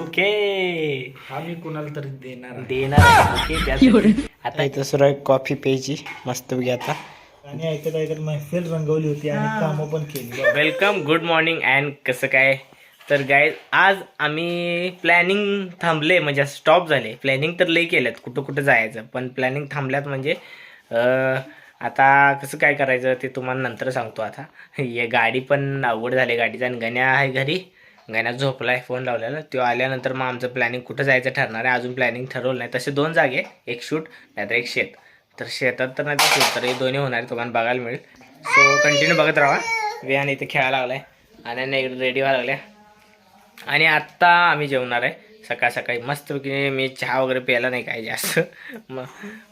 Okay. आम्ही कुणाला तरी देणार आहे. देणार ओके त्यासाठी आता इथं सुरू आहे कॉफी प्यायची. मस्त आता. आणि ऐकत ऐकत महफिल रंगवली होती आणि कामं पण केली. वेलकम गुड मॉर्निंग अँड कसं काय? तर गाय आज आम्ही प्लॅनिंग थांबले म्हणजे स्टॉप झाले. प्लॅनिंग तर लई केल्यात कुठं कुठं जायचं. पण प्लॅनिंग थांबल्यात म्हणजे अं, आता कसं काय करायचं ते तुम्हाला नंतर सांगतो आता. हे गाडी पण अवघड झाली गाडीचा आणि गण्या आहे घरी. गण्या आहे फोन लावलेला. तो आल्यानंतर मग आमचं प्लॅनिंग कुठं जायचं ठरणार आहे? अजून प्लॅनिंग ठरवलं नाही. तसे दोन जागे एक शूट नाहीतर एक शेत. तर शेतात तर नाही तर शूट तर हे दोन्ही होणार आहे तुम्हाला बघायला मिळेल. सो कंटिन्यू बघत राहा. विहान इथे खेळायला लागलाय. आणि इकडे रेडी व्हायला लागल्या. आणि आत्ता आम्ही जेवणार आहे. सकाळ सकाळी. मस्तपैकी मी चहा वगैरे प्यायला नाही काय जास्त. मग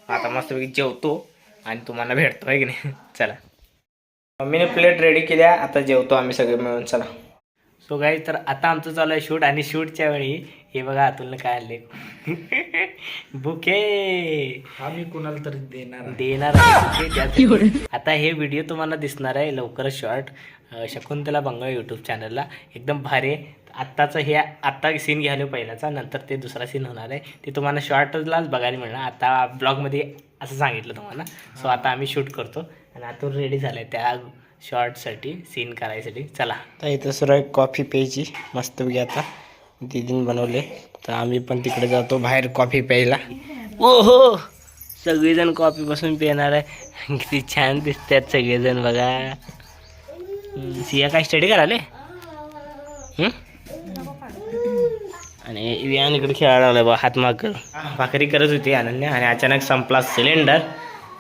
आता मस्तपैकी जेवतो. आणि तुम्हाला भेटतो आहे की नाही? चला. मम्मीने प्लेट रेडी केल्या आता जेवतो आम्ही सगळे मिळून. चला. सो गाई तर आता आमचं चालू आहे शूट आणि शूटच्या वेळी हे बघा अतुलनं काय आणले? बुके. आम्ही कुणाला तरी देणार आहे. देणार आहे बुके. आता हे व्हिडिओ तुम्हाला दिसणार आहे लवकरच शॉर्ट शकुंतला बंगाळ यूट्यूब चॅनलला एकदम भारी आहे. आत्ताचं हे आत्ता सीन घ्यायला पहिल्याचा नंतर ते दुसरा सीन होणार आहे. ते तुम्हाला शॉर्टलाच बघायला मिळणार. आता ब्लॉगमध्ये असं सांगितलं तुम्हाला. सो आता आम्ही शूट करतो. आणि आता रेडी झालं आहे त्या शॉर्टसाठी सीन करायसाठी. चला. तर इथं सुरू कॉफी प्यायची. मस्त बघी आता दिदीन बनवले. तर आम्ही पण तिकडे जातो बाहेर कॉफी प्यायला. ओ हो सगळेजण कॉफी बसून पिणार आहे. किती छान दिसतात सगळेजण बघा. सिया काय स्टडी कराले आणि विहान इकडे खेळायला आलं बा हातमाग भाकरी करत होती अनन्या आणि अचानक संपला सिलेंडर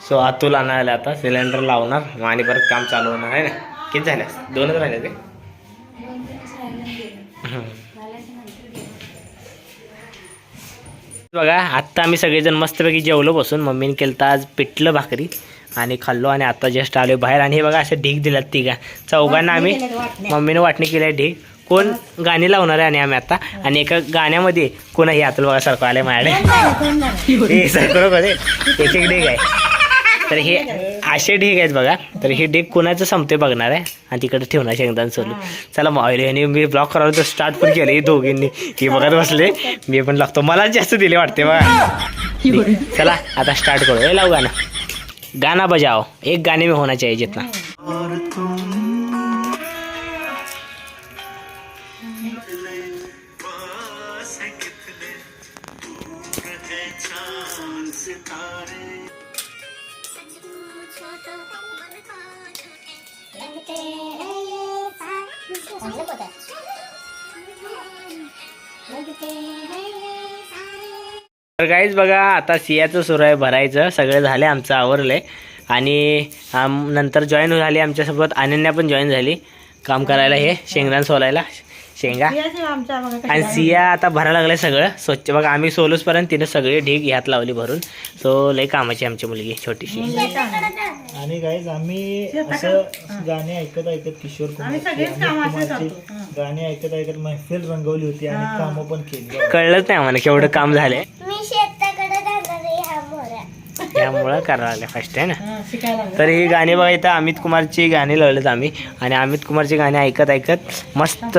सो अतुल आणायला आता. सिलेंडर लावणार. आणि परत काम चालू होणार आहे ना? किती झाले? दोनच राहिले ते. बघा आत्ता आम्ही सगळेजण मस्तपैकी जेवलो बसून. मम्मीने केलं तर आज पिठलं भाकरी आणि खाल्लो आणि आता जस्ट आलो बाहेर. आणि हे बघा असे ढीक दिलात तिघा. चौघांना आम्ही मम्मीने वाटणी केली आहे ढीक कोण गाणी लावणार आहे आणि आम्ही आता. आणि एका गाण्यामध्ये कोण हे आतुल बघा सारखं आले माझ्याकडे. हे सारखं बघा. एक एक ढीक आहे. तर हे असे ढीक आहेत बघा. तर हे ढीक कोणाचं संपते बघणार आहे. आणि तिकडे ठेवणार शेंगदाण सोलू चला मावले आणि मी ब्लॉक करायला तर स्टार्ट पण केलं हे दोघींनी. हे बघत बसले. मी पण लागतो. मला जास्त दिले वाटते बघा. चला आता स्टार्ट करू हे लावू गाणं. गाना बजाओ एक गाने में होना चाहिए जितना तर काहीच बघा आता सियाचं सुरू आहे भरायचं. सगळं झालं आमचं आवरलंय. आणि आम नंतर जॉईन झाली आमच्यासोबत. अनन्या पण जॉईन झाली. काम करायला हे शेंगदाण सोलायला. शेंगा. आणि सिया आता भरायला लागलाय सगळं. स्वच्छ बघा आम्ही सोलूसपर्यंत तिने सगळे ढीग ह्यात लावली भरून. सो लई कामाची आमची मुलगी छोटीशी. आणि गाईज आम्ही असं गाणे ऐकत ऐकत किशोर कुमारची गाणे ऐकत ऐकत महफिल रंगवली होती आणि कामं पण केली. कळलंच नाही आम्हाला केवढं काम झालंय. त्यामुळं करायला लागलं फर्स्ट आहे ना? तर ही गाणी बघा इथं अमित कुमारची गाणी लावलेत आम्ही. आणि अमित कुमारची गाणी ऐकत ऐकत मस्त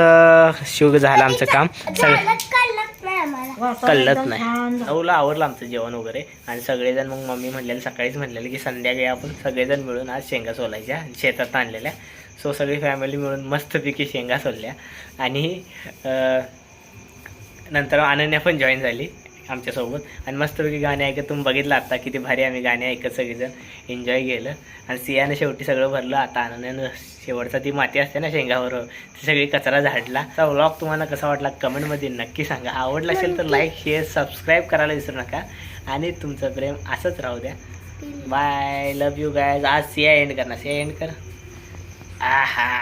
शुग झालं आमचं काम. सगळं कळत नाही आम्हाला. कळलंच नाही. नऊला आवडलं आमचं जेवण वगैरे. आणि सगळेजण मग मम्मी म्हणलेलं सकाळीच म्हणलेलं की संध्याकाळी आपण सगळेजण मिळून आज शेंगा सोलायच्या शेतात आणलेल्या. सो सगळी फॅमिली मिळून मस्तपैकी शेंगा सोलल्या. आणि नंतर अनन्या पण जॉईन झाली. आमच्यासोबत. आणि मस्तपैकी गाणे ऐकत तुम्ही बघितलं आता किती भारी आम्ही गाणे ऐकत सगळेजण. एन्जॉय केलं. आणि सियानं शेवटी सगळं भरलं. आता आनंदानं शेवटचा ती माती असते ना शेंगावर ती सगळी कचरा झाडला. तर व्लॉग तुम्हाला कसा वाटला कमेंटमध्ये नक्की सांगा. आवडला असेल तर लाईक शेअर सबस्क्राईब करायला विसरू नका. आणि तुमचं प्रेम असंच राहू द्या. बाय लव यू गायज आज सिया एंड करणार. सिया एंड कर. आहा.